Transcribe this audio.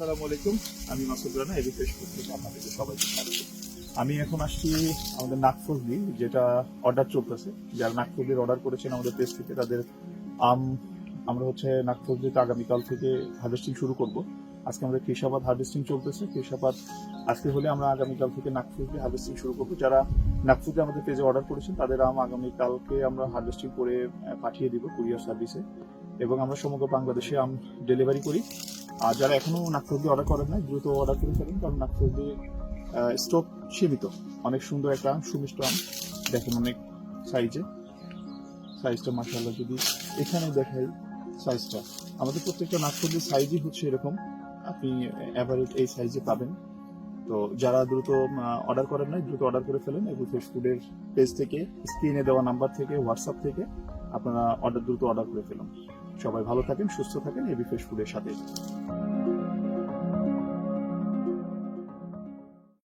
আসসালামু আলাইকুম। আমি মাসুদ রানা ফেসবুক থেকে আপনাদের সবাইকে স্বাগত। আমি এখন আসছি আমাদের নাগফজলি যেটা অর্ডার চলতেছে। যারা নাগফজলির অর্ডার করেছেন আমাদের পেজ থেকে, তাদের, আম, আমরা হচ্ছে নাগফজলিতে আগামীকাল থেকে হার্ভেস্টিং শুরু করব। আজকে আমাদের কৃষাবাদ হার্ভেস্টিং চলতেছে। কৃষাবাদ আজকে হলে আমরা আগামীকাল থেকে নাগফজলি হার্ভেস্টিং শুরু করব। যারা নাগফজলি আমাদের পেজে অর্ডার করেছেন, তাদের আম আগামীকালকে আমরা হার্ভেস্টিং করে পাঠিয়ে দিব কুরিয়ার সার্ভিসে এবং আমরা সমগ্র বাংলাদেশে আম ডেলিভারি করি। আর যারা এখনও নাকফজলি অর্ডার করেন না দ্রুত অর্ডার করে ফেলেন, কারণ নাকফজলি স্টক সীমিত। অনেক সুন্দর একটা সুমিষ্ট আম। দেখেন অনেক সাইজে সাইজটা মাসাল্লাহ যদি এখানে দেখাই সাইজটা আমাদের প্রত্যেকটা নাকফজলির সাইজই হচ্ছে এরকম। আপনি অ্যাভারেজ এই সাইজে পাবেন। তো যারা দ্রুত অর্ডার করেন নাই, দ্রুত অর্ডার করে ফেলেন। এবং ফেসবুকের পেজ থেকে স্ক্রিনে দেওয়া নাম্বার থেকে হোয়াটসঅ্যাপ থেকে। আপনারা অর্ডার দ্রুত অর্ডার করে ফেলুন। সবাই ভালো থাকেন, সুস্থ থাকেন এবি ফ্রেশ ফুডের সাথে।